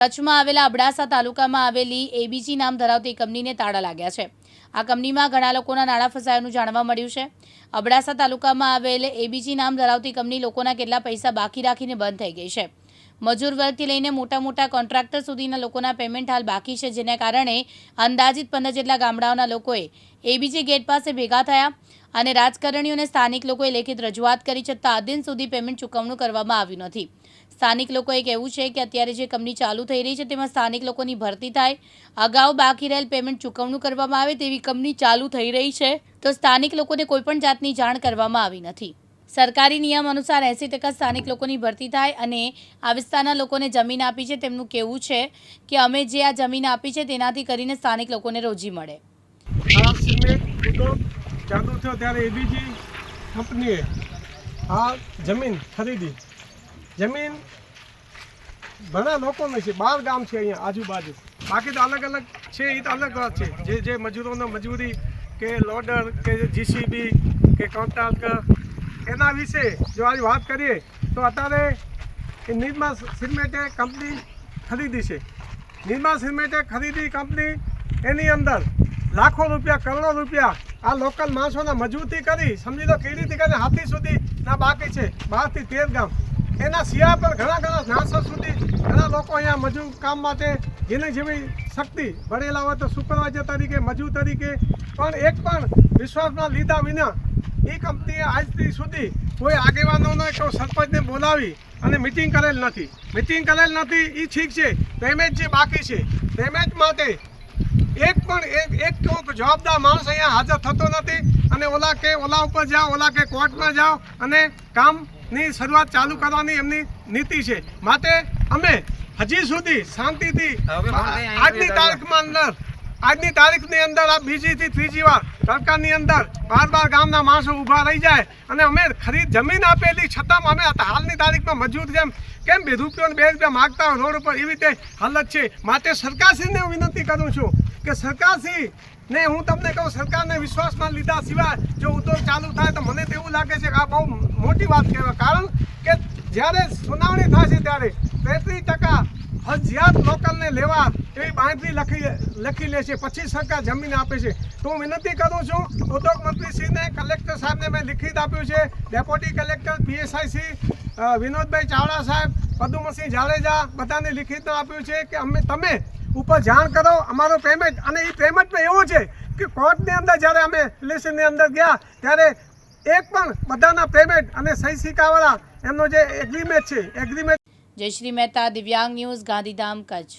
કચ્છમાં આવેલા અબડાસા તાલુકામાં આવેલી એબીજી નામ ધરાવતી કંપનીને તાળા લાગ્યા છે. આ કંપનીમાં ઘણા લોકોના નાણાં ફસાયાનું જાણવા મળ્યું છે. અબડાસા તાલુકામાં આવેલ એબીજી નામ ધરાવતી કંપની લોકોના કેટલા પૈસા બાકી રાખીને બંધ થઈ ગઈ છે. મજૂર વર્ગથી લઈને મોટા મોટા કોન્ટ્રાક્ટર સુધીના લોકોના પેમેન્ટ હાલ બાકી છે, જેના કારણે અંદાજિત પંદર જેટલા ગામડાઓના લોકોએ એબીજી ગેટ પાસે ભેગા થયા અને રાજકારણીઓને સ્થાનિક લોકોએ લેખિત રજૂઆત કરી, છતાં આ દિન સુધી પેમેન્ટ ચૂકવણું કરવામાં આવ્યું નથી. સ્થાનિક લોકોએ કહેવું છે કે અત્યારે જે કંપની ચાલુ થઈ રહી છે, તેમાં સ્થાનિક લોકોની ભરતી થાય. અગાઉ બાકી રહેલ પેમેન્ટ ચૂકવણું કરવામાં આવે તેવી કંપની ચાલુ થઈ રહી છે. તો સ્થાનિક લોકોને કોઈપણ જાતની જાણ કરવામાં આવી નથી. સરકારી નિયમ અનુસાર એંસી ટકા સ્થાનિક લોકોની ભરતી થાય અને આ વિસ્તારના લોકોને જમીન આપી છે તેમનું કહેવું છે કે અમે જે આ જમીન આપી છે તેનાથી કરીને સ્થાનિક લોકોને રોજી મળે. ચાલુ ત્યારે એબીજી કંપનીએ આ જમીન ખરીદી. જમીન ઘણા લોકોને છે, બાર ગામ છે અહીંયા, આજુબાજુ. બાકી તો અલગ અલગ છે એ તો અલગ વાત છે. જે જે મજૂરોને મજૂરી કે લોડર કે જીસીબી કે કોન્ટ્રાક્ટર, એના વિશે જો આજે વાત કરીએ, તો અત્યારે એ નિર્મા સિમેન્ટે કંપની ખરીદી છે. નિર્મા સિમેન્ટે ખરીદી કંપની, એની અંદર લાખો રૂપિયા, કરોડો રૂપિયા આ લોકલ માણસોને મજબૂતી કરી, સમજી લો રીતે કરીને હાથી સુધી ના બાકી છે. બારથી તેર ગામ. એના સિવાય પણ ઘણા ઘણા નાસો સુધી ઘણા લોકો અહીંયા મજૂર કામ માટે જેને જેવી શક્તિ ભણેલા હોય તો સુપરવાઇઝર તરીકે, મજૂર તરીકે, પણ એક પણ વિશ્વાસમાં લીધા વિના એ કંપનીએ આજથી સુધી કોઈ આગેવાનોને કોઈ સરપંચને બોલાવી અને મિટિંગ કરેલ નથી. મિટિંગ કરેલ નથી એ ઠીક છે પેમેન્ટ જે બાકી છે પેમેન્ટ માટે એક પણ એક તો જવાબદાર માણસ અહીંયા હાજર થતો નથી અને ઓલા કે ઓલા ઉપર જાઓ, ઓલા કે કોર્ટમાં જાઓ અને કામની શરૂઆત ચાલુ કરવાની એમની નીતિ છે. માટે અમે હજી સુધી શાંતિથી આજની તારીખમાં અંદર આજની તારીખની અંદર આ બીજીથી ત્રીજી વાર સરકારની અંદર બાર બાર ગામના માણસો ઊભા રહી જાય અને અમે ખરીદ જમીન આપેલી છતાં અમે હાલની તારીખમાં મજૂર જેમ કેમ બે રૂપિયો બે રૂપિયા માગતા હોય રોડ ઉપર, એવી રીતે હાલત છે. માટે સરકારશ્રીને હું વિનંતી કરું છું કે સરકારશ્રી ને હું તમને કહું, સરકારને વિશ્વાસમાં લીધા સિવાય જો ઉદ્યોગ ચાલુ થાય તો મને તો એવું લાગે છે કે આ બહુ મોટી વાત કહેવાય. કારણ કે જ્યારે સુનાવણી છે ત્યારે તેત્રીસ ટકા ફરજિયાત લોકલને લેવા એવી બાંધરી લખી લખી લે છે. પછી સરકાર જમીન આપે છે. તો હું વિનંતી કરું છું, ઉદ્યોગ મંત્રીશ્રીને કલેક્ટર સાહેબને મેં લિખિત આપ્યું છે. Deputy collector PSI Shri Vinodbhai Chavda સાહેબ, પદુમસિંહ જાડેજા બધાને લિખિત આપ્યું છે કે અમે તમે ઉપર જાણ કરો. અમારો પેમેન્ટ અને એ પેમેન્ટમાં એવું છે કે કોર્ટની અંદર જ્યારે અમે રિલેશનની અંદર ગયા, ત્યારે એક પણ બધાના પેમેન્ટ અને સહી સિક્કાવાળા એમનો જે એગ્રીમેન્ટ છે એગ્રીમેન્ટ જયશ્રી મહેતા દિવ્યાંગ ન્યૂઝ ગાંધીધામ કચ્છ.